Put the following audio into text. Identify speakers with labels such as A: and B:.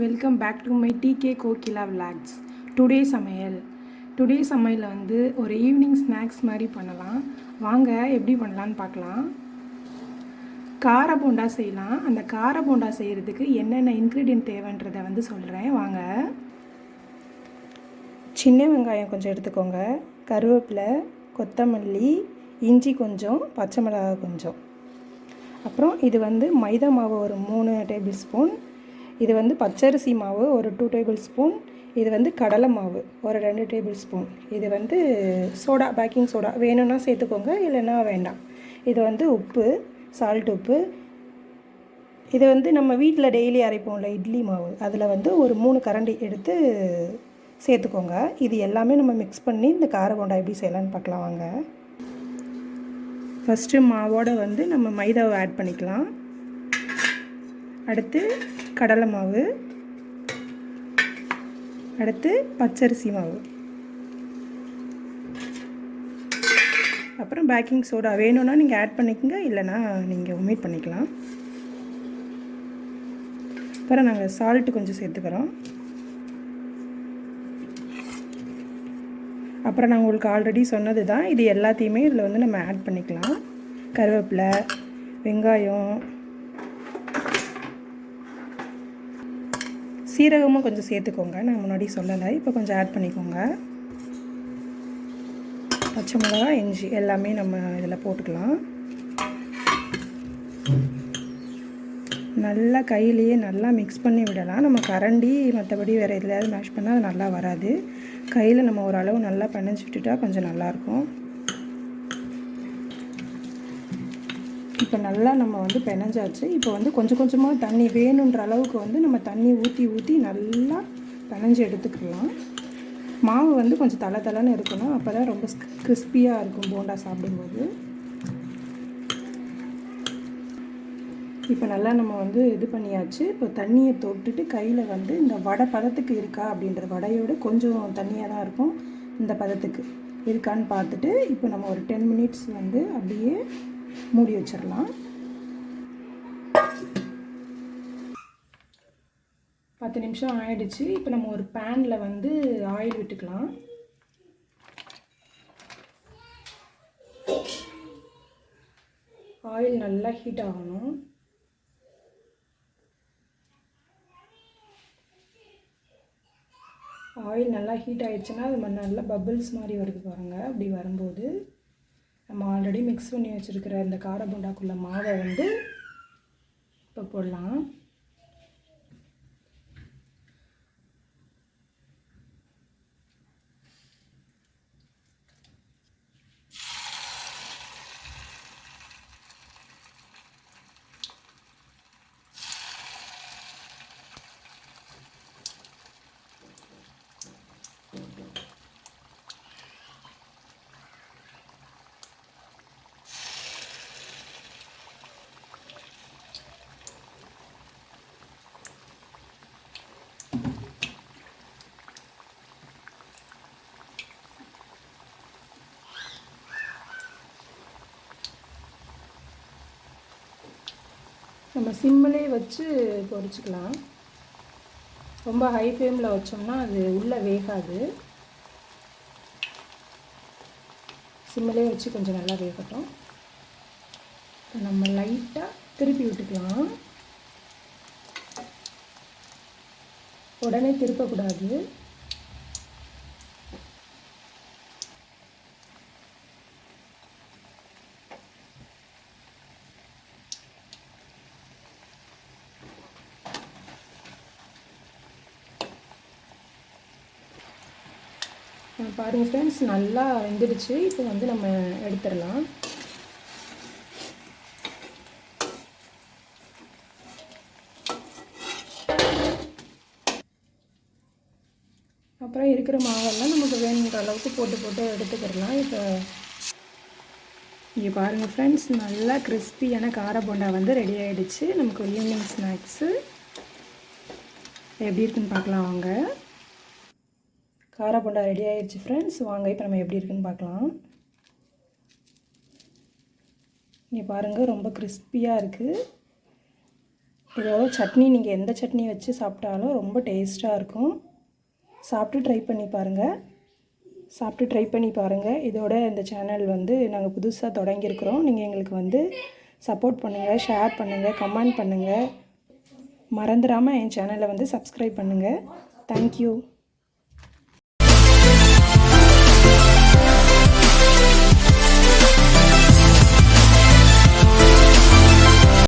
A: Welcome back to my DK Kokila vlogs today சமையல். Today சமையலில் வந்து ஒரு ஈவினிங் ஸ்நாக்ஸ் மாதிரி பண்ணலாம். வாங்க எப்படி பண்ணலான்னு பார்க்கலாம். கார போண்டா செய்யலாம். அந்த கார போண்டா செய்கிறதுக்கு என்னென்ன இன்க்ரீடியன்ட் தேவைன்றதை வந்து சொல்கிறேன் வாங்க. சின்ன வெங்காயம் கொஞ்சம் எடுத்துக்கோங்க. கருவேப்பிலை கொத்தமல்லி இஞ்சி கொஞ்சம் பச்சை மிளகாய் கொஞ்சம். அப்புறம் இது வந்து மைதா மாவு ஒரு மூணு டேபிள் ஸ்பூன் இது வந்து பச்சரிசி மாவு ஒரு டூ டேபிள் ஸ்பூன் இது வந்து கடலை மாவு ஒரு ரெண்டு டேபிள் ஸ்பூன் இது வந்து சோடா பேக்கிங் சோடா வேணும்னா சேர்த்துக்கோங்க இல்லைன்னா வேண்டாம். இது வந்து உப்பு சால்ட் உப்பு. இது வந்து நம்ம வீட்டில் டெய்லி அரைப்போம்ல இட்லி மாவு. அதில் வந்து ஒரு மூணு கரண்டி எடுத்து சேர்த்துக்கோங்க. இது எல்லாமே நம்ம மிக்ஸ் பண்ணி இந்த கார போண்டா எப்படி செய்யலான்னு பார்க்கலாம் வாங்க. ஃபஸ்ட்டு மாவோட வந்து நம்ம மைதாவை ஆட் பண்ணிக்கலாம். அடுத்து கடலை மாவு. அடுத்து பச்சரிசி மாவு. அப்புறம் பேக்கிங் சோடா வேணும்னா நீங்கள் ஆட் பண்ணிக்கோங்க இல்லைனா நீங்கள் ஒமிட் பண்ணிக்கலாம். அப்புறம் நாங்கள் சால்ட்டு கொஞ்சம் சேர்த்துக்கிறோம். அப்புறம் நான் உங்களுக்கு ஆல்ரெடி சொன்னது தான் இது எல்லாத்தையுமே இதில் வந்து நம்ம ஆட் பண்ணிக்கலாம். கருவேப்பிலை வெங்காயம் சீரகமும் கொஞ்சம் சேர்த்துக்கோங்க. நான் முன்னாடி சொல்லலை. இப்போ கொஞ்சம் ஆட் பண்ணிக்கோங்க. பச்சை மிளகா இஞ்சி எல்லாமே நம்ம இதில் போட்டுக்கலாம். நல்லா கையிலேயே நல்லா மிக்ஸ் பண்ணி விடலாம். நம்ம கரண்டி மற்றபடி வேறு எதுலையாவது மேஷ் பண்ணால் அது நல்லா வராது. கையில் நம்ம ஓரளவு நல்லா பிணைஞ்சி விட்டுட்டா கொஞ்சம் நல்லாயிருக்கும் இப்போ நல்லா நம்ம வந்து பிணைஞ்சாச்சு இப்போ வந்து கொஞ்சம் கொஞ்சமாக தண்ணி வேணுன்ற அளவுக்கு வந்து நம்ம தண்ணி ஊற்றி ஊற்றி நல்லா பிணைஞ்சு எடுத்துக்கலாம். மாவு வந்து கொஞ்சம் தலை தலைன்னு இருக்கணும். அப்போ தான் ரொம்ப கிறிஸ்பியாக இருக்கும் போண்டா சாப்பிடும்போது. இப்போ நல்லா நம்ம வந்து இது பண்ணியாச்சு. இப்போ தண்ணியை தொட்டுட்டு கையில் வந்து இந்த வடை பதத்துக்கு இருக்கா அப்படின்ற வடையோட கொஞ்சம் தண்ணியாக தான் இருக்கும். இந்த பதத்துக்கு இருக்கான்னு பார்த்துட்டு இப்போ நம்ம ஒரு டென் மினிட்ஸ் வந்து அப்படியே மூடி வச்சிடலாம். பத்து நிமிஷம் ஆயிடுச்சு. இப்போ நம்ம ஒரு பேனில் வந்து ஆயில் விட்டுக்கலாம். ஆயில் நல்லா ஹீட் ஆகணும். ஆயில் நல்லா ஹீட் ஆகிடுச்சுன்னா அது நல்லா பபிள்ஸ் மாதிரி வருது பாருங்கள் அப்படி வரும்போது நம்ம ஆல்ரெடி மிக்ஸ் பண்ணி வச்சுருக்கிற இந்த கார போண்டாக்குள்ள மாவை வந்து இப்போ போடலாம். நம்ம சிம்மிலே வச்சு பொரிச்சுக்கலாம் ரொம்ப ஹை ஃப்ளேமில் வச்சோம்னா அது உள்ளே வேகாது. சிம்மிலே வச்சு கொஞ்சம் நல்லா வேகட்டும். நம்ம லைட்டாக திருப்பி விட்டுக்கலாம். உடனே திருப்பக்கூடாது. பாருங்கள் ஃப்ரெண்ட்ஸ் நல்லா வெந்துடுச்சு. இப்போ வந்து நம்ம எடுத்துடலாம். அப்புறம் இருக்கிற மாவெல்லாம் நமக்கு வேணுன்ற அளவுக்கு போட்டு போட்டு எடுத்துக்கிடலாம். இப்போ இங்கே பாருங்கள் ஃப்ரெண்ட்ஸ் நல்லா கிறிஸ்பியான கார போண்டா வந்து ரெடி ஆகிடுச்சு நமக்கு ஈவினிங் ஸ்நாக்ஸு எப்படி இருக்குன்னு பார்க்கலாம் வாங்க. காரா போண்டா ரெடி ஆயிடுச்சு ஃப்ரெண்ட்ஸ் வாங்க இப்போ நம்ம எப்படி இருக்குன்னு பார்க்கலாம். இங்கே பாருங்கள் ரொம்ப கிறிஸ்பியாக இருக்குது இதோட சட்னி நீங்கள் எந்த சட்னி வச்சு சாப்பிட்டாலும் ரொம்ப டேஸ்ட்டாக இருக்கும். சாப்பிட்டு ட்ரை பண்ணி பாருங்கள் சாப்பிட்டு ட்ரை பண்ணி பாருங்கள் இதோட இந்த சேனல் வந்து நாங்கள் புதுசாக தொடங்கியிருக்கிறோம். நீங்கள் எங்களுக்கு வந்து சப்போர்ட் பண்ணுங்கள் ஷேர் பண்ணுங்கள் கமெண்ட் பண்ணுங்கள் மறந்துடாமல் என் சேனலை வந்து சப்ஸ்கிரைப் பண்ணுங்கள் தேங்க்யூ